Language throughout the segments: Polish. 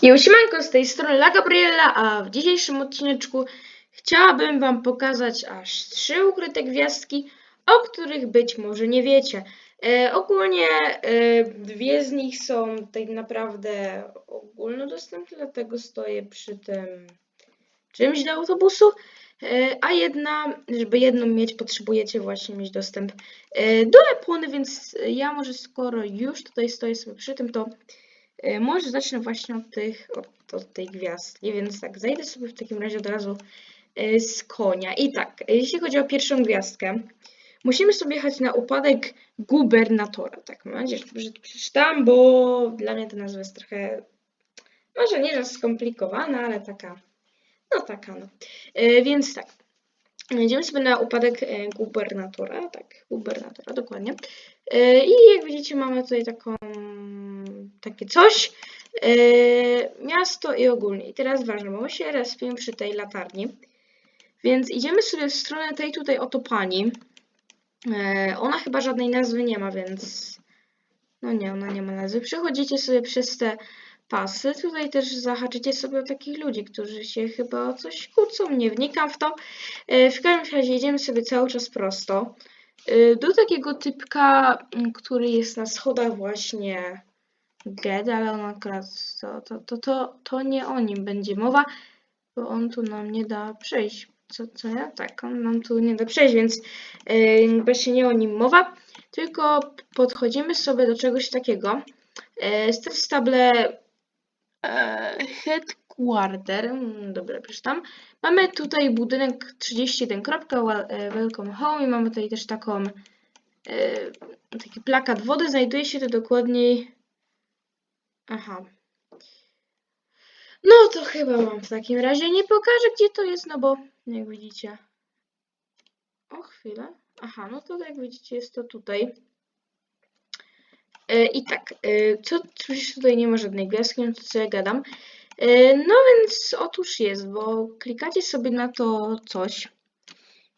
Siemanko z tej strony La Gabriela, a w dzisiejszym odcineczku chciałabym wam pokazać aż trzy ukryte gwiazdki, o których być może nie wiecie. E, ogólnie e, dwie z nich są tak naprawdę ogólnodostępne, dlatego stoję przy tym czymś do autobusu, e, a jedna, żeby jedną mieć, potrzebujecie właśnie mieć dostęp e, do Epony, więc ja może skoro już tutaj stoję sobie przy tym, to Może zacznę właśnie od, tych, od, od tej gwiazdki, więc tak, zajdę sobie w takim razie od razu e, z konia. I tak, e, jeśli chodzi o pierwszą gwiazdkę, musimy sobie jechać na upadek gubernatora. Tak, mam nadzieję, że to przeczytam, bo dla mnie ta nazwa jest trochę, może nie że skomplikowana, ale taka, no taka no. E, Więc tak, Jedziemy sobie na upadek e, gubernatora, tak, gubernatora, dokładnie. E, I jak widzicie, mamy tutaj taką, takie coś. E, Miasto i ogólnie. I teraz ważne, bo my się respimy przy tej latarni. Więc idziemy sobie w stronę tej tutaj oto pani. E, Ona chyba żadnej nazwy nie ma, więc... No nie, ona nie ma nazwy. Przechodzicie sobie przez te pasy. Tutaj też zahaczycie sobie o takich ludzi, którzy się chyba o coś kłócą. Nie wnikam w to. E, W każdym razie jedziemy sobie cały czas prosto. Do takiego typka, który jest na schodach właśnie Ged, ale on akurat to, to, to, to, to nie o nim będzie mowa, bo on tu nam nie da przejść. Co, co ja? Tak, on nam tu nie da przejść, więc e, właśnie nie o nim mowa, tylko podchodzimy sobie do czegoś takiego. E, Jest to w stable e, Headquarter, mm, dobra, przeczytam. Mamy tutaj budynek 31. kropka, wel- e, Welcome Home i mamy tutaj też taką e, taki plakat wody. Znajduje się to dokładniej. Aha. No to chyba wam w takim razie nie pokażę, gdzie to jest, no bo jak widzicie. O chwilę. Aha, no to jak widzicie jest to tutaj. E, I tak, e, co przecież tutaj nie ma żadnej gwiazdki, no to co ja gadam. E, No więc otóż jest, bo klikacie sobie na to coś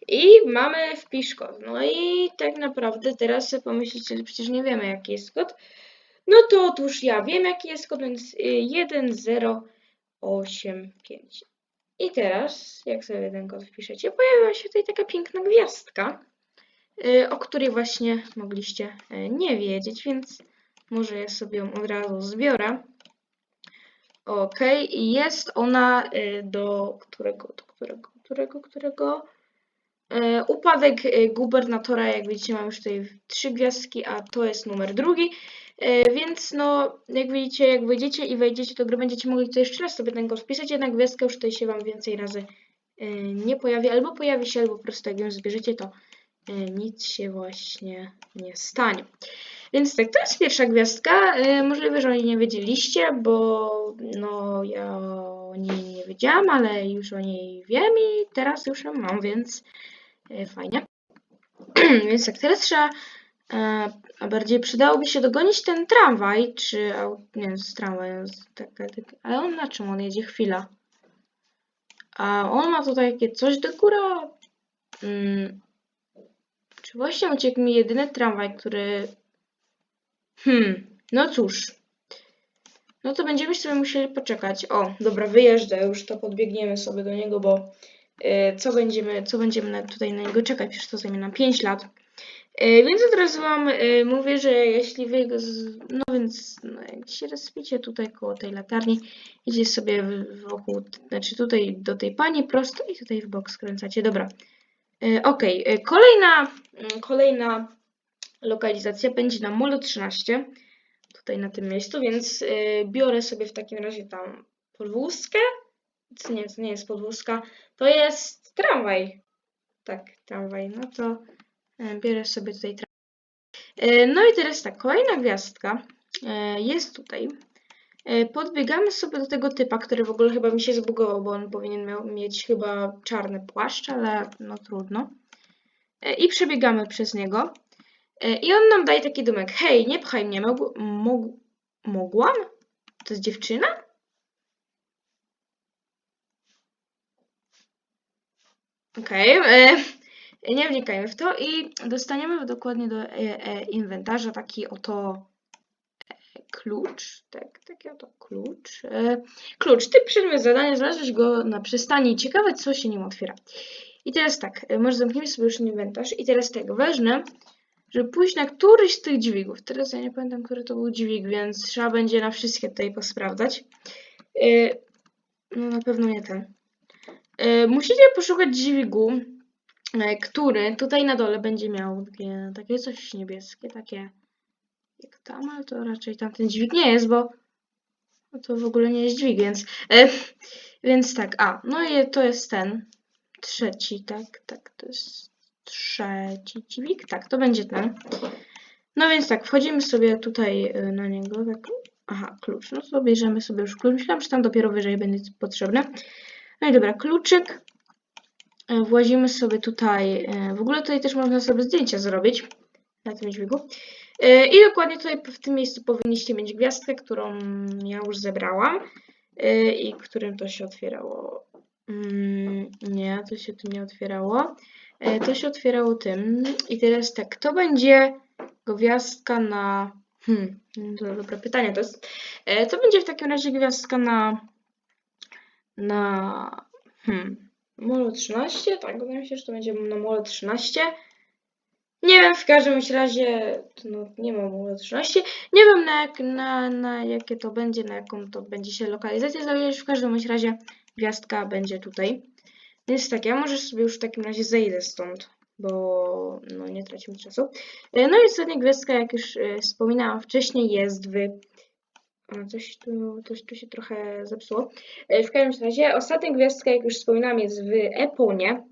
i mamy wpisz kod. No i tak naprawdę teraz pomyślicie, że przecież nie wiemy jaki jest kod. No to otóż ja wiem jaki jest kod, więc y, 1085. I teraz, jak sobie ten kod wpiszecie, pojawia się tutaj taka piękna gwiazdka, y, o której właśnie mogliście y, nie wiedzieć, więc może ja sobie ją od razu zbiorę. Ok, i jest ona y, do którego, do którego, którego, którego? Upadek gubernatora, jak widzicie, mam już tutaj trzy gwiazdki, a to jest numer drugi. E, Więc no, jak widzicie, jak wyjdziecie i wejdziecie do gry, będziecie mogli tutaj jeszcze raz sobie ten kod wpisać, jednak gwiazdka już tutaj się Wam więcej razy e, nie pojawi, albo pojawi się, albo po prostu jak ją zbierzecie, to e, nic się właśnie nie stanie. Więc tak, to jest pierwsza gwiazdka. Możliwe, że o niej nie wiedzieliście, bo no ja o niej nie wiedziałam, ale już o niej wiem i teraz już ją mam, więc fajnie. Więc tak, teraz trzeba, a bardziej przydałoby się dogonić ten tramwaj, czy, nie wiem, z- tak, ale on na czym on jedzie? Chwila. A on ma tu takie coś do góra. Mm, czy właśnie uciekł mi jedyny tramwaj, który... Hmm, no cóż. No to będziemy sobie musieli poczekać. O, dobra, wyjeżdża już, to podbiegniemy sobie do niego, bo e, co będziemy, co będziemy tutaj na niego czekać, przecież to zajmie nam 5 lat. E, Więc od razu wam e, mówię, że jeśli wy go, z... no więc no, jak się rozpicie tutaj koło tej latarni, idzie sobie wokół, znaczy tutaj do tej pani prosto i tutaj w bok skręcacie. Dobra. E, e, kolejna, mm, kolejna lokalizacja będzie na Molo 13, tutaj na tym miejscu, więc biorę sobie w takim razie tam podwózkę. Nie, to nie jest podwózka, to jest tramwaj. Tak, tramwaj, no to biorę sobie tutaj tramwaj. E, No i teraz tak, kolejna gwiazdka e, jest tutaj. E, Podbiegamy sobie do tego typa, który w ogóle chyba mi się zbugował, bo on powinien miał mieć chyba czarny płaszcz, ale no trudno. E, I przebiegamy przez niego. E, I on nam daje taki dumek. Hej, nie pchaj mnie, mogu, mogu, mogłam? To jest dziewczyna? Okej, e, nie wnikajmy w to i dostaniemy dokładnie do e, e, inwentarza taki oto e, klucz, tak, tak taki oto klucz. Klucz. Ty przedmiot zadania, znalazłeś go na przystani. Ciekawe, co się nim otwiera. I teraz tak, może zamkniemy sobie już inwentarz. I teraz tak, ważne, żeby pójść na któryś z tych dźwigów. Teraz ja nie pamiętam, który to był dźwig, więc trzeba będzie na wszystkie tutaj posprawdzać. No na pewno nie ten. Musicie poszukać dźwigu, który tutaj na dole będzie miał takie, takie coś niebieskie, takie jak tam, ale to raczej tamten dźwig nie jest, bo to w ogóle nie jest dźwig, więc, e, więc tak, a, no i to jest ten trzeci, tak, tak, to jest trzeci dźwig, tak, to będzie ten. No więc tak, wchodzimy sobie tutaj e, na niego, tak, aha, klucz, no to bierzemy sobie już klucz, myślałam, że tam dopiero wyżej będzie potrzebne. No i dobra, kluczyk, E, włazimy sobie tutaj, e, w ogóle tutaj też można sobie zdjęcia zrobić na tym dźwigu. E, I dokładnie tutaj w tym miejscu powinniście mieć gwiazdkę, którą ja już zebrałam e, i którym to się otwierało. Mm, Nie, to się tym nie otwierało. E, To się otwierało tym. I teraz tak, to będzie gwiazdka na. Hmm, to dobre pytanie to jest. E, To będzie w takim razie gwiazdka na. Na. Hmm. Molo 13? Tak, wydaje mi się, że to będzie na Molo 13. Nie wiem, w każdym razie, no, nie mam Molo 13. Nie wiem na, jak, na, na jakie to będzie, na jaką to będzie się lokalizacja zawierać. W każdym razie gwiazdka będzie tutaj. Więc tak, ja może sobie już w takim razie zejdę stąd, bo no, nie tracimy czasu. E, No i ostatnia gwiazdka, jak już e, wspominałam wcześniej, jest w... Coś tu, coś tu się trochę zepsuło. E, W każdym razie, ostatnia gwiazdka, jak już wspominałam, jest w Eponie.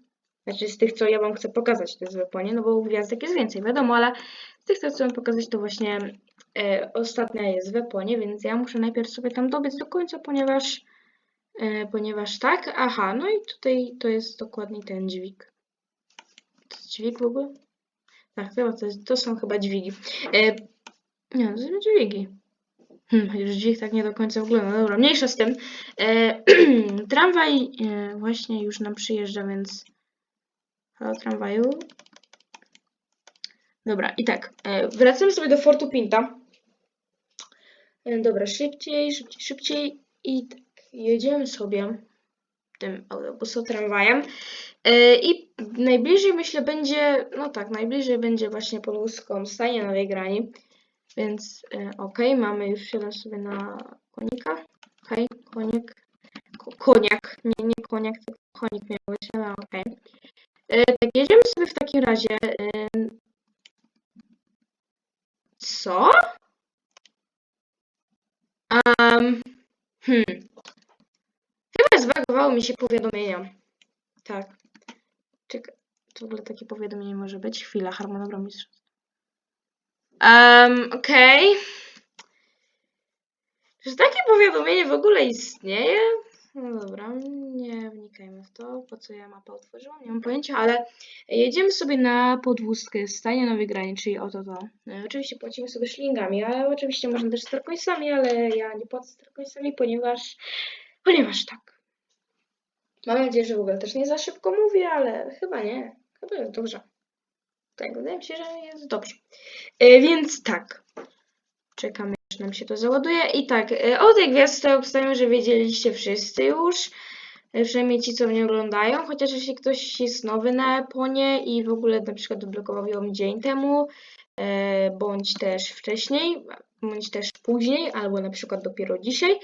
Znaczy z tych, co ja Wam chcę pokazać, to jest w Eponie, no bo gwiazdek jest więcej, wiadomo, ale z tych, co chcę Wam pokazać, to właśnie e, ostatnia jest w Eponie, więc ja muszę najpierw sobie tam dobiec do końca, ponieważ, e, ponieważ tak, aha, no i tutaj to jest dokładnie ten dźwig. To jest dźwig w ogóle? Tak, chyba to, jest, to są chyba dźwigi. E, nie, to są dźwigi. Hmm, już dźwig tak nie do końca wygląda. Dobra, mniejsza z tym. E, tramwaj e, właśnie już nam przyjeżdża, więc... Halo, tramwaju. Dobra, i tak. E, wracamy sobie do Fortu Pinta. E, dobra, szybciej, szybciej, szybciej. I tak, jedziemy sobie tym autobusem, tramwajem. E, I najbliżej myślę będzie, no tak, najbliżej będzie właśnie pod łuską stanie Nowej Grani. Więc e, ok, mamy już siadam sobie na konika. Okej, konik. Ko koniak. Nie, nie koniak, tylko konik miał być, ale. E, Tak, jedziemy sobie w takim razie. Co? Um, hmm. Chyba zbagowało mi się powiadomienia. Tak. Czekaj, w ogóle takie powiadomienie może być? Chwila, harmonogram mistrzostw. Um, okej. Czy takie powiadomienie w ogóle istnieje? No dobra, nie wnikajmy w to, po co ja mapę otworzyłam, nie mam pojęcia, ale jedziemy sobie na podwózkę stanie nowej grani, czyli oto to. E, Oczywiście płacimy sobie szlingami, ale oczywiście można też starcoinsami, ale ja nie płacę starcoinsami, ponieważ, ponieważ tak. Mam nadzieję, że w ogóle też nie za szybko mówię, ale chyba nie, chyba jest dobrze. Tak, wydaje mi się, że jest dobrze. E, więc tak. Czekamy, aż nam się to załaduje. I tak, e, o tej gwiazdce obstawiam, że wiedzieliście wszyscy już. E, Przynajmniej ci, co mnie oglądają. Chociaż jeśli ktoś jest nowy na Eponie i w ogóle na przykład odblokował ją dzień temu, bądź też wcześniej, bądź też później, albo na przykład dopiero dzisiaj,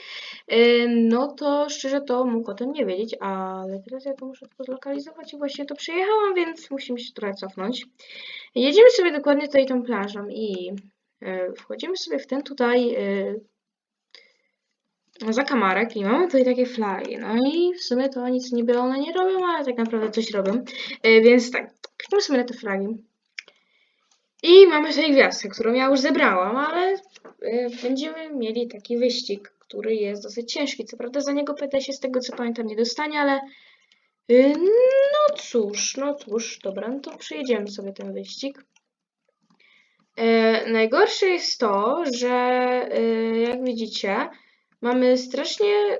e, no to szczerze to mógł o tym nie wiedzieć, ale teraz ja to muszę tylko zlokalizować i właśnie to przejechałam, więc musimy się trochę cofnąć. Jedziemy sobie dokładnie tutaj tą plażą i e, wchodzimy sobie w ten tutaj e, zakamarek i mamy tutaj takie flagi. No i w sumie to nic niby one nie robią, ale tak naprawdę coś robią. E, więc tak, kliknę sobie na te flagi. I mamy tutaj gwiazdkę, którą ja już zebrałam, ale e, będziemy mieli taki wyścig, który jest dosyć ciężki. Co prawda za niego PT się z tego co pamiętam nie dostanie, ale e, no cóż, no cóż, dobra, no to przejedziemy sobie ten wyścig. E, najgorsze jest to, że e, jak widzicie, mamy strasznie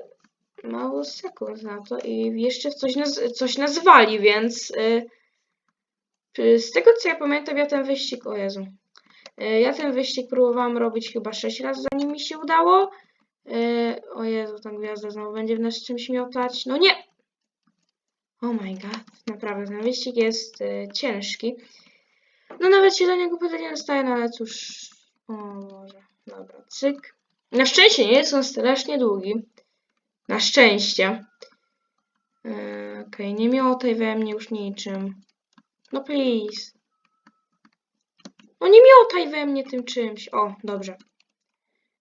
mało sekund na to i jeszcze coś nas, coś nazwali, więc e, z tego co ja pamiętam, ja ten wyścig, o Jezu, e, ja ten wyścig próbowałam robić chyba 6 razy, zanim mi się udało. Yy, o Jezu, ta gwiazda znowu będzie w nas czymś miotać. No nie! Oh my god, naprawdę, ten wyścig jest y, ciężki. No nawet się do niego pytać nie dostaje, no ale cóż. O Boże, dobra, cyk. Na szczęście nie jest on strasznie długi. Na szczęście. Okej, nie miotaj we mnie już niczym. No please. No nie miotaj we mnie tym czymś. O, dobrze.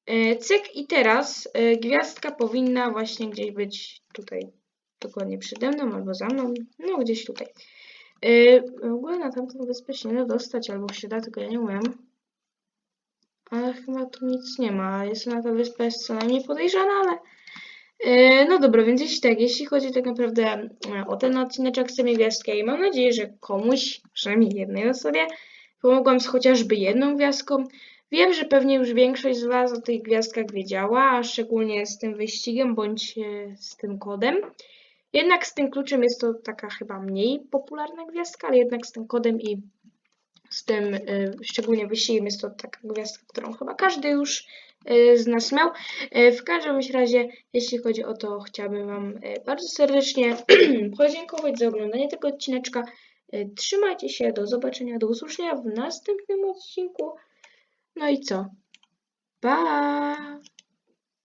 Yy, cyk i teraz yy, gwiazdka powinna właśnie gdzieś być tutaj. Dokładnie przede mną albo za mną. No gdzieś tutaj. Yy, w ogóle na tamtą wyspę się nie dostać, albo się da, tylko ja nie umiem. Ale chyba tu nic nie ma. Jest na ta wyspa jest co najmniej podejrzana, ale... Yy, no dobra, więc jeśli tak, jeśli chodzi tak naprawdę e, o ten odcineczek z tymi gwiazdkami, mam nadzieję, że komuś, przynajmniej jednej osobie, pomogłam z chociażby jedną gwiazdką. Wiem, że pewnie już większość z Was o tych gwiazdkach wiedziała, a szczególnie z tym wyścigiem bądź e, z tym kodem. Jednak z tym kluczem jest to taka chyba mniej popularna gwiazdka, ale jednak z tym kodem i z tym szczególnie wyścigiem jest to taka gwiazdka, którą chyba każdy już z nas miał. Y, w każdym razie, jeśli chodzi o to, chciałabym Wam y, bardzo serdecznie podziękować za oglądanie tego odcineczka. Trzymajcie się, do zobaczenia, do usłyszenia w następnym odcinku. No i co? Pa!